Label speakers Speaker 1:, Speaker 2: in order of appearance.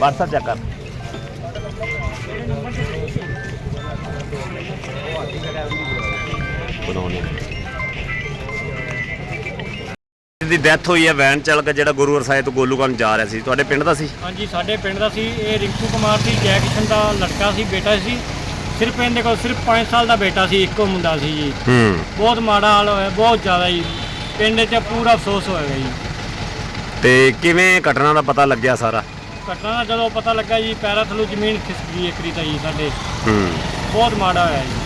Speaker 1: WhatsApp check ਕਰ।
Speaker 2: ਬਣਾਉਣੀ। ਦੀ death ਹੋਈ ਹੈ ਵੈਨ ਚਾਲਕ ਜਿਹੜਾ ਗੁਰੂ ਰਸਾਏ ਤੋਂ ਗੋਲੂਕਾਨ ਜਾ ਰਿਹਾ ਸੀ। ਤੁਹਾਡੇ ਪਿੰਡ ਦਾ ਸੀ?
Speaker 3: ਹਾਂਜੀ ਸਾਡੇ ਪਿੰਡ ਦਾ ਸੀ। ਇਹ ਰਿੰਕੂ ਕੁਮਾਰ ਸੀ ਜੈ ਕਿਸ਼ਨ ਦਾ ਲੜਕਾ ਸੀ ਬੇਟਾ ਸੀ। ਸਿਰਫ ਇਹਦੇ ਕੋਲ ਸਿਰਫ 5 ਸਾਲ ਦਾ ਬੇਟਾ ਸੀ ਇੱਕੋ ਮੁੰਡਾ ਸੀ ਜੀ।
Speaker 2: ਹੂੰ।
Speaker 3: ਬਹੁਤ ਮਾੜਾ ਹਾਲ ਹੋਇਆ ਬਹੁਤ ਜ਼ਿਆਦਾ ਜੀ। ਪਿੰਡ 'ਚ ਪੂਰਾ ਅਫਸੋਸ ਹੋਇਆ ਜੀ।
Speaker 2: ਤੇ ਕਿਵੇਂ ਘਟਨਾ ਦਾ ਪਤਾ ਲੱਗਿਆ ਸਾਰਾ?
Speaker 3: ਘਟਨਾ ਦਾ ਜਦੋਂ ਪਤਾ ਲੱਗਾ ਜੀ ਪੈਰਾਂ ਥੱਲੋਂ ਜ਼ਮੀਨ ਖਿਸਕ ਗਈ ਇੱਕਰੀ ਤਾਂ ਜੀ ਸਾਡੇ।
Speaker 2: ਹੂੰ।
Speaker 3: ਬਹੁਤ ਮਾੜਾ ਹੋਇਆ ਜੀ।